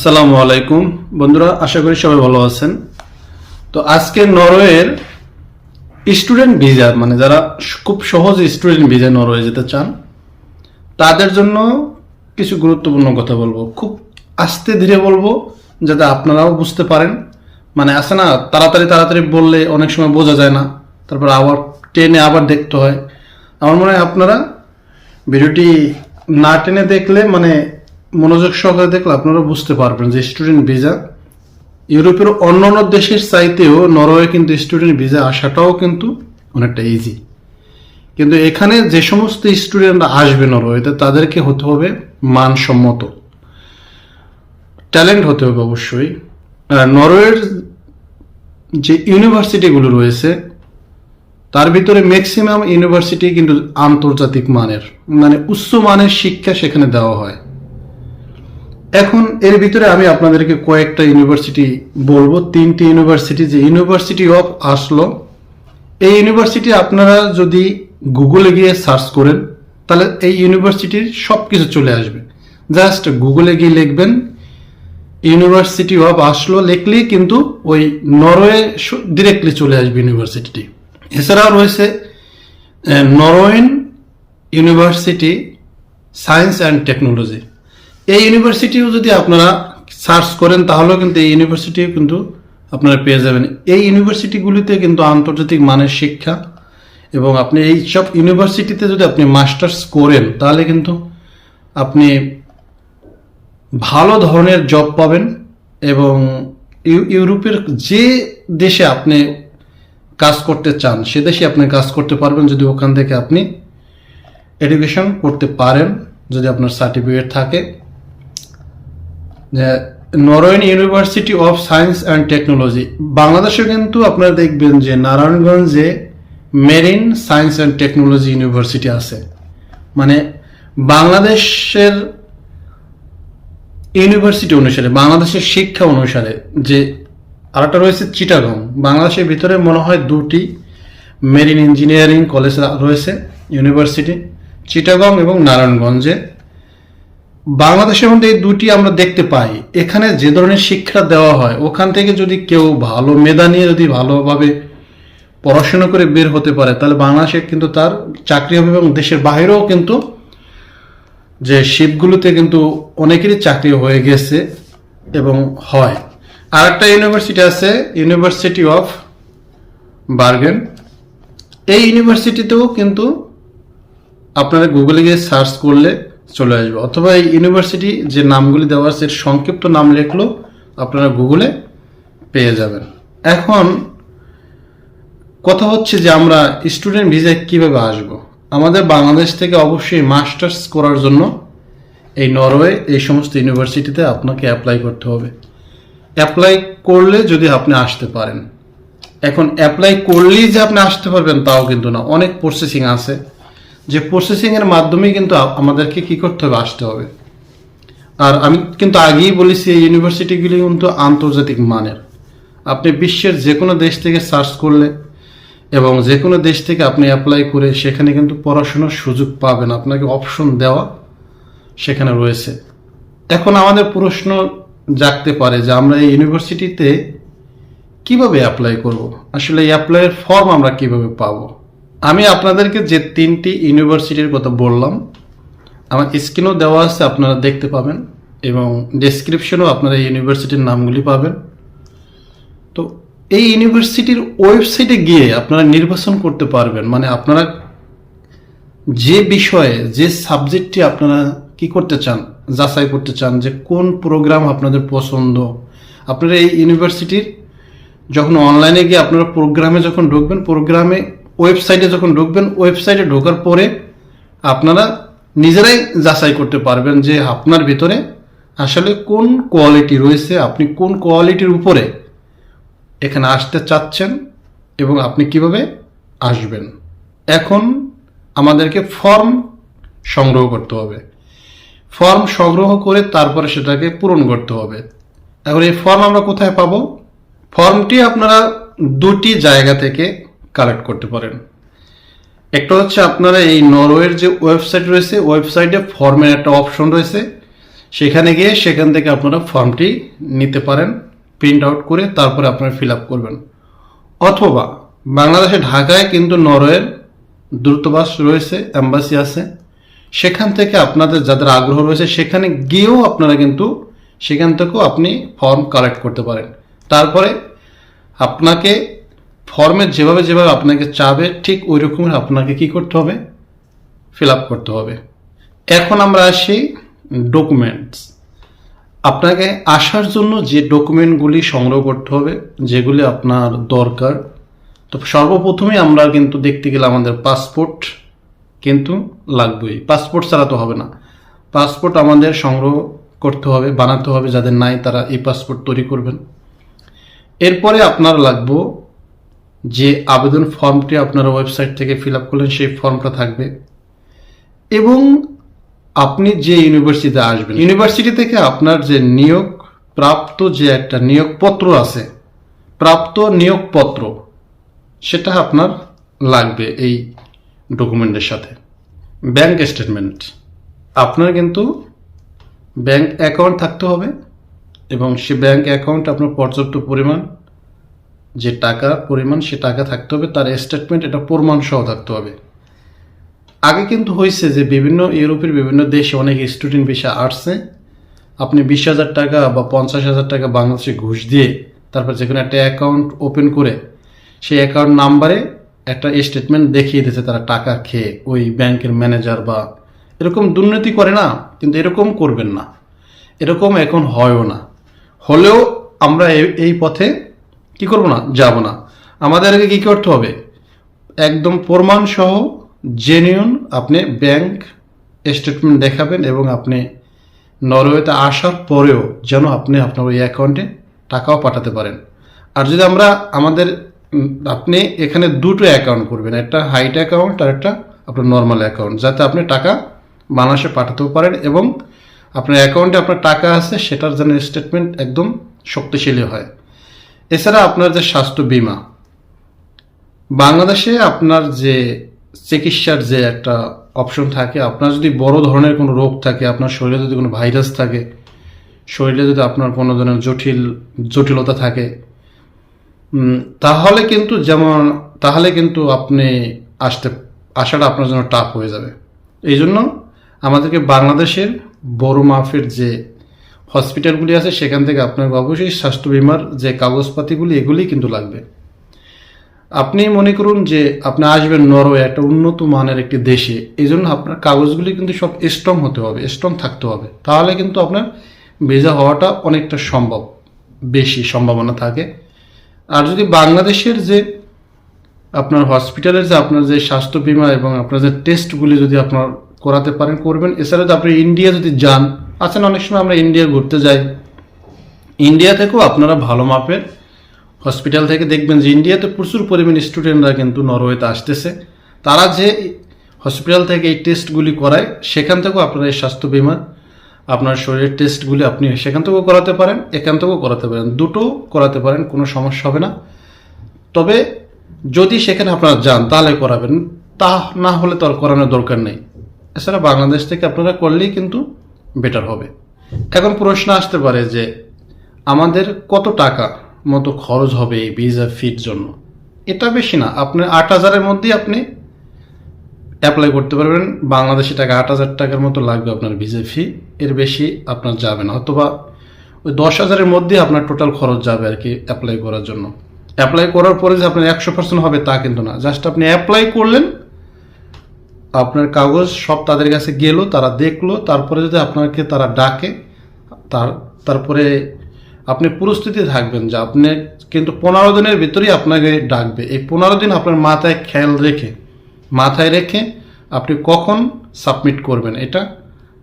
আসসালামু আলাইকুম। বন্ধুরা, আশা করি সবাই ভালো আছেন। তো আজকে নরওয়ের স্টুডেন্ট ভিসা মানে যারা খুব সহজ স্টুডেন্ট ভিসা নরওয়ে যেতে চান, তাদের জন্য কিছু গুরুত্বপূর্ণ কথা বলব। খুব আস্তে ধীরে বলব, যাতে আপনারাও বুঝতে পারেন। মানে আছে না, তাড়াতাড়ি তাড়াতাড়ি বললে অনেক সময় বোঝা যায় না। তারপর আবার টেনে আবার দেখতে হয়। আমার মনে হয় আপনারা ভিডিওটি না টেনে দেখলে মানে মনোযোগ সহকারে দেখলে আপনারা বুঝতে পারবেন যে স্টুডেন্ট ভিসা ইউরোপের অন্য অন্য দেশের চাইতেও নরওয়ে কিন্তু স্টুডেন্ট ভিসা আসাটাও কিন্তু অনেকটা ইজি কিন্তু এখানে যে সমস্ত স্টুডেন্টরা আসবে নরওয়েতে, তাদেরকে হতে হবে মানসম্মত। ট্যালেন্ট হতে হবে অবশ্যই। নরওয়ের যে ইউনিভার্সিটিগুলো রয়েছে, তার ভিতরে ম্যাক্সিমাম ইউনিভার্সিটি কিন্তু আন্তর্জাতিক মানের মানে উচ্চ মানের শিক্ষা সেখানে দেওয়া হয়। এখন এর ভিতরে আমি আপনাদেরকে কয়েকটা ইউনিভার্সিটি বলব। তিনটি ইউনিভার্সিটি যে ইউনিভার্সিটি অফ আসলো এই ইউনিভার্সিটি আপনারা যদি গুগলে গিয়ে সার্চ করেন, তাহলে এই ইউনিভার্সিটির সব কিছু চলে আসবে। জাস্ট গুগলে গিয়ে লিখবেন ইউনিভার্সিটি অফ আসলো লিখলেই কিন্তু ওই নরওয়ে ডিরেক্টলি চলে আসবে ইউনিভার্সিটিটি এছাড়াও রয়েছে Norwegian university science and technology এই ইউনিভার্সিটিও যদি আপনারা সার্চ করেন, তাহলেও কিন্তু এই ইউনিভার্সিটিও কিন্তু আপনারা পেয়ে যাবেন। এই ইউনিভার্সিটিগুলিতে কিন্তু আন্তর্জাতিক মানের শিক্ষা এবং আপনি এই সব ইউনিভার্সিটিতে যদি আপনি মাস্টার্স করেন, তাহলে কিন্তু আপনি ভালো ধরনের জব পাবেন এবং ইউ- ইউরোপের যে দেশে আপনি কাজ করতে চান, সে দেশে আপনি কাজ করতে পারবেন যদি ওখান থেকে আপনি এডুকেশন করতে পারেন, যদি আপনার সার্টিফিকেট থাকে। Norwegian university of science and technology বাংলাদেশে কিন্তু আপনারা দেখবেন যে নারায়ণগঞ্জে marine science and technology university আছে। মানে বাংলাদেশের ইউনিভার্সিটি অনুসারে, বাংলাদেশের শিক্ষা অনুসারে যে আরেকটা রয়েছে চিটাগং বাংলাদেশের ভিতরে মনে হয় দুটি মেরিন ইঞ্জিনিয়ারিং কলেজ রয়েছে ইউনিভার্সিটি চিটাগং এবং নারায়ণগঞ্জে বাংলাদেশের মধ্যে এই দুটি আমরা দেখতে পাই। এখানে যে ধরনের শিক্ষা দেওয়া হয়, ওখান থেকে যদি কেউ ভালো মেধা নিয়ে যদি ভালোভাবে পড়াশোনা করে বের হতে পারে, তাহলে বাংলাদেশে কিন্তু তার চাকরি হবে এবং দেশের বাইরেও কিন্তু যে শিপগুলোতে কিন্তু অনেকেরই চাকরি হয়ে গেছে এবং হয়। আর একটা ইউনিভার্সিটি আছে, ইউনিভার্সিটি অফ বার্গেন। এই ইউনিভার্সিটিতেও কিন্তু আপনারা গুগলে গিয়ে সার্চ করলে চলে আসবে। অথবা এই ইউনিভার্সিটি যে নামগুলি দেওয়া আছে সংক্ষিপ্ত নাম লিখলো আপনারা গুগলে পেয়ে যাবেন। এখন কথা হচ্ছে যে আমরা স্টুডেন্ট ভিসায় কীভাবে আসব? আমাদের বাংলাদেশ থেকে অবশ্যই মাস্টার্স করার জন্য এই নরওয়ে এই সমস্ত ইউনিভার্সিটিতে আপনাকে অ্যাপ্লাই করতে হবে। অ্যাপ্লাই করলে যদি আপনি আসতে পারেন। এখন অ্যাপ্লাই করলেই যে আপনি আসতে পারবেন, তাও কিন্তু না। অনেক প্রসেসিং আছে। যে প্রসেসিং এর মাধ্যমে কিন্তু আমাদেরকে কি করতে হবে? আসতে হবে। আর আমি কিন্তু আগেই বলেছি, এই ইউনিভার্সিটিগুলি কিন্তু আন্তর্জাতিক মানের। আপনি বিশ্বের যে কোনো দেশ থেকে সার্চ করলে এবং যে কোনো দেশ থেকে আপনি অ্যাপ্লাই করে সেখানে কিন্তু পড়াশোনার সুযোগ পাবেন। আপনাকে অপশন দেওয়া সেখানে রয়েছে। এখন আমাদের প্রশ্ন জাগতে পারে যে আমরা এই ইউনিভার্সিটিতে কীভাবে অ্যাপ্লাই করব? আসলে এই অ্যাপ্লাইয়ের ফর্ম আমরা কীভাবে পাবো? আমি আপনাদেরকে যে তিনটি ইউনিভার্সিটির কথা বললাম, আমার স্ক্রিনও দেওয়া আছে, আপনারা দেখতে পাবেন, এবং ডেসক্রিপশনও আপনারা ইউনিভার্সিটির নামগুলি পাবেন। তো এই ইউনিভার্সিটির ওয়েবসাইটে গিয়ে আপনারা নির্বাচন করতে পারবেন মানে আপনারা যে বিষয়ে, যে সাবজেক্টটি আপনারা কি করতে চান, যাচাই করতে চান, যে কোন প্রোগ্রাম আপনাদের পছন্দ, আপনারা এই ইউনিভার্সিটির যখন অনলাইনে গিয়ে আপনারা প্রোগ্রামে যখন ঢুকবেন, প্রোগ্রামে ওয়েবসাইটে যখন ঢুকবেন, ওয়েবসাইটে ঢোকার পরে আপনারা নিজেরাই যাচাই করতে পারবেন যে আপনার ভিতরে আসলে কোন কোয়ালিটি রয়েছে, আপনি কোন কোয়ালিটির উপরে এখানে আসতে চাচ্ছেন এবং আপনি কীভাবে আসবেন। এখন আমাদেরকে ফর্ম সংগ্রহ করতে হবে। ফর্ম সংগ্রহ করে তারপরে সেটাকে পূরণ করতে হবে। এখন এই ফর্ম আমরা কোথায় পাবো? ফর্মটি আপনারা দুটি জায়গা থেকে কালেক্ট করতে পারেন। একটা হচ্ছে আপনারা এই নরওয়ের যে ওয়েবসাইট রয়েছে ওয়েবসাইটে ফর্মের একটা অপশন রয়েছে। সেখানে গিয়ে সেখান থেকে আপনারা ফর্মটি নিতে পারেন প্রিন্ট আউট করে তারপরে আপনারা ফিল আপ করবেন। অথবা বাংলাদেশে, ঢাকায় কিন্তু নরওয়ের দূতাবাস রয়েছে অ্যাম্বাসি আছে। সেখান থেকে আপনাদের যাদের আগ্রহ রয়েছে, সেখানে গিয়েও আপনারা কিন্তু সেখান থেকেও আপনি ফর্ম কালেক্ট করতে পারেন। তারপরে আপনাকে ফর্মে যেভাবে যেভাবে আপনাকে চাবে, ঠিক ওই রকমের আপনাকে কি করতে হবে? ফিল আপ করতে হবে। এখন আমরা আসি ডকুমেন্টস আপনাকে আসার জন্য যে ডকুমেন্টগুলি সংগ্রহ করতে হবে, যেগুলি আপনার দরকার। তো সর্বপ্রথমে আমরা কিন্তু দেখতে গেলে আমাদের পাসপোর্ট কিন্তু লাগবেই। পাসপোর্ট ছাড়া তো হবে না। পাসপোর্ট আমাদের সংগ্রহ করতে হবে, বানাতে হবে, যাদের নাই তারা এই পাসপোর্ট তৈরি করবেন। এরপরে আপনার লাগবো যে আবেদন ফর্মটি আপনারা ওয়েবসাইট থেকে ফিল আপ করলেন, সেই ফর্মটা থাকবে। এবং আপনি যে ইউনিভার্সিটিতে আসবেন, ইউনিভার্সিটি থেকে আপনার যে নিয়োগ প্রাপ্ত যে একটা নিয়োগপত্র আছে, প্রাপ্ত নিয়োগপত্র, সেটা আপনার লাগবে এই ডকুমেন্টের সাথে। ব্যাংক স্টেটমেন্ট, আপনার কিন্তু ব্যাংক অ্যাকাউন্ট থাকতে হবে এবং সে ব্যাংক অ্যাকাউন্ট আপনার পর্যাপ্ত পরিমাণ যে টাকা পরিমাণ, সে টাকা থাকতে হবে, তার স্টেটমেন্ট এটা প্রমাণ সহ থাকতে হবে। আগে কিন্তু হয়েছে যে বিভিন্ন ইউরোপের বিভিন্ন দেশে অনেক স্টুডেন্ট ভিসা আসছে। আপনি বিশ হাজার টাকা বা পঞ্চাশ হাজার টাকা বাংলাদেশে ঘুষ দিয়ে তারপর যেখানে একটা অ্যাকাউন্ট ওপেন করে, সেই অ্যাকাউন্ট নাম্বারে একটা স্টেটমেন্ট দেখিয়ে দিয়েছে তারা টাকা খেয়ে, ওই ব্যাংকের ম্যানেজার বা, এরকম দুর্নীতি করে না, কিন্তু এরকম করবেন না। এরকম এখন হয়ও না। হলেও আমরা এই পথে কি করব না? যাব না। আমাদেরকে কি করতে হবে? একদম প্রমাণ সহ জেনিউন আপনি ব্যাংক স্টেটমেন্ট দেখাবেন এবং আপনি নরওয়েতে আসার পরেও যেন আপনি আপনার ওই অ্যাকাউন্টে টাকাও পাঠাতে পারেন। আর যদি আমরা আমাদের আপনি এখানে দুটো অ্যাকাউন্ট করবেন, একটা হাইট অ্যাকাউন্ট আর একটা আপনার নর্মাল অ্যাকাউন্ট যাতে আপনি টাকা বাংলাদেশে পাঠাতেও পারেন এবং আপনার অ্যাকাউন্টে আপনার টাকা আছে, সেটার যেন স্টেটমেন্ট একদম শক্তিশালী হয়। এছাড়া আপনার যে স্বাস্থ্য বীমা, বাংলাদেশে আপনার যে চিকিৎসার যে একটা অপশন থাকে, আপনার যদি বড় ধরনের কোনো রোগ থাকে, আপনার শরীরে যদি কোনো ভাইরাস থাকে, শরীরে যদি আপনার কোনো ধরনের জটিল, জটিলতা থাকে তাহলে কিন্তু যেমন, তাহলে কিন্তু আপনি আসতে, আসাটা আপনার জন্য টাফ হয়ে যাবে। এই জন্য আমাদেরকে বাংলাদেশের বড় মাফের যে হসপিটালগুলি আছে, সেখান থেকে আপনার অবশ্যই স্বাস্থ্য বিমার যে কাগজপাতিগুলি, এগুলি কিন্তু লাগবে। আপনি মনে করুন যে আপনি আসবেন নরওয়ে, একটা উন্নত মানের একটি দেশে এই জন্য আপনার কাগজগুলি কিন্তু সব স্ট্রং হতে হবে, স্ট্রং থাকতে হবে। তাহলে কিন্তু আপনার ভিসা হওয়াটা অনেকটা সম্ভব, বেশি সম্ভাবনা থাকে। আর যদি বাংলাদেশের যে আপনার হসপিটালের যে আপনার যে স্বাস্থ্য বীমা এবং আপনার যে টেস্টগুলি যদি আপনার করাতে পারেন, করবেন। এছাড়া যদি আপনি ইন্ডিয়া যদি যান আছেন অনেক সময় আমরা ইন্ডিয়া ঘুরতে যাই। ইন্ডিয়া থেকেও আপনারা ভালো মাপের হসপিটাল থেকে দেখবেন যে ইন্ডিয়াতে প্রচুর পরিমাণ স্টুডেন্টরা কিন্তু নরওয়েতে আসতেছে। তারা যে হসপিটাল থেকে এই টেস্টগুলি করায়, সেখান থেকেও আপনারা এই স্বাস্থ্য বীমা, আপনার শরীরের টেস্টগুলি আপনি সেখান থেকেও করাতে পারেন, এখান থেকেও করাতে পারেন। দুটো করাতে পারেন, কোনো সমস্যা হবে না। তবে যদি সেখানে আপনারা যান, তাহলে করাবেন। তা না হলে তো আর করানোর দরকার নেই। এছাড়া বাংলাদেশ থেকে আপনারা করলেই কিন্তু বেটার হবে। এখন প্রশ্ন আসতে পারে যে, আমাদের কত টাকা মতো খরচ হবে এই ভিসা ফির জন্য? এটা বেশি না আপনি আট হাজারের মধ্যেই আপনি অ্যাপ্লাই করতে পারবেন। বাংলাদেশি টাকা আট হাজার টাকার মতো লাগবে আপনার ভিসা ফি এর বেশি আপনার যাবে না। অথবা ওই দশ হাজারের মধ্যে আপনার টোটাল খরচ যাবে আর কি অ্যাপ্লাই করার জন্য। অ্যাপ্লাই করার পরে যে আপনার একশো পার্সেন্ট হবে তা কিন্তু না জাস্ট আপনি অ্যাপ্লাই করলেন আপনার কাগজ সব তাদের কাছে গেল, তারা দেখল, তারপরে যদি আপনাকে তারা ডাকে, তার, তারপরে আপনি পুরস্তিতে থাকবেন যে আপনি কিন্তু পনেরো দিনের ভিতরেই আপনাকে ডাকবে। এই পনেরো দিন আপনার মাথায় খেয়াল রেখে, মাথায় রেখে আপনি কখন সাবমিট করবেন, এটা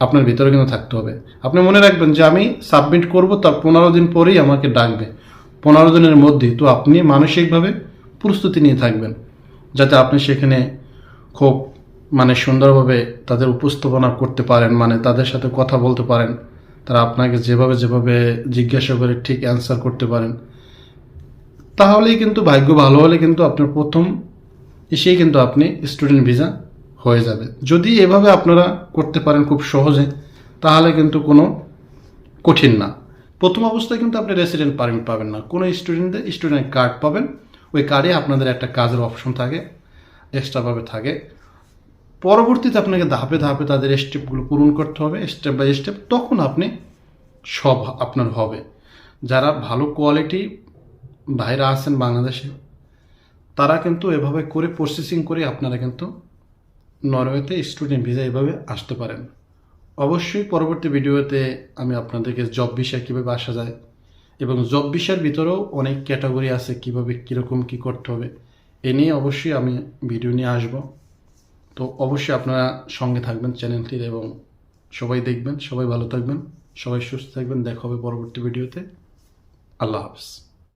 আপনার ভিতরে কিন্তু থাকতে হবে। আপনি মনে রাখবেন যে আমি সাবমিট করব, তার পনেরো দিন পরেই আমাকে ডাকবে। পনেরো দিনের মধ্যেই তো আপনি মানসিকভাবে প্রস্তুতি নিয়ে থাকবেন, যাতে আপনি সেখানে খুব মানে সুন্দরভাবে তাদের উপস্থাপনা করতে পারেন মানে তাদের সাথে কথা বলতে পারেন। তারা আপনাকে যেভাবে যেভাবে জিজ্ঞাসা করে ঠিক অ্যান্সার করতে পারেন। তাহলেই কিন্তু ভাগ্য ভালো হলে কিন্তু আপনার প্রথম এসেই কিন্তু আপনি স্টুডেন্ট ভিসা হয়ে যাবে। যদি এভাবে আপনারা করতে পারেন খুব সহজে, তাহলে কিন্তু কোনো কঠিন না। প্রথম অবস্থায় কিন্তু আপনি রেসিডেন্ট পারমিট পাবেন না। কোনো স্টুডেন্টদের স্টুডেন্ট কার্ড পাবেন। ওই কার্ডে আপনাদের একটা কাজের অপশন থাকে এক্সট্রাভাবে থাকে। পরবর্তীতে আপনাকে ধাপে ধাপে তাদের স্টেপগুলো পূরণ করতে হবে। স্টেপ বাই স্টেপ তখন আপনি সব আপনার হবে। যারা ভালো কোয়ালিটি ভাইরা আছেন বাংলাদেশে, তারা কিন্তু এভাবে করে প্রসেসিং করে আপনারা কিন্তু নরওয়েতে স্টুডেন্ট ভিসা এভাবে আসতে পারেন। অবশ্যই পরবর্তী ভিডিওতে আমি আপনাদেরকে জব বিষয় কীভাবে আসা যায় এবং জব বিষয়ের ভিতরেও অনেক ক্যাটাগরি আছে কীভাবে কীরকম কী করতে হবে, এ নিয়ে অবশ্যই আমি ভিডিও নিয়ে আসব। তো অবশ্যই আপনারা সঙ্গে থাকবেন চ্যানেলটির এবং সবাই দেখবেন, সবাই ভালো থাকবেন, সবাই সুস্থ থাকবেন। দেখা হবে পরবর্তী ভিডিওতে। আল্লাহ হাফিজ।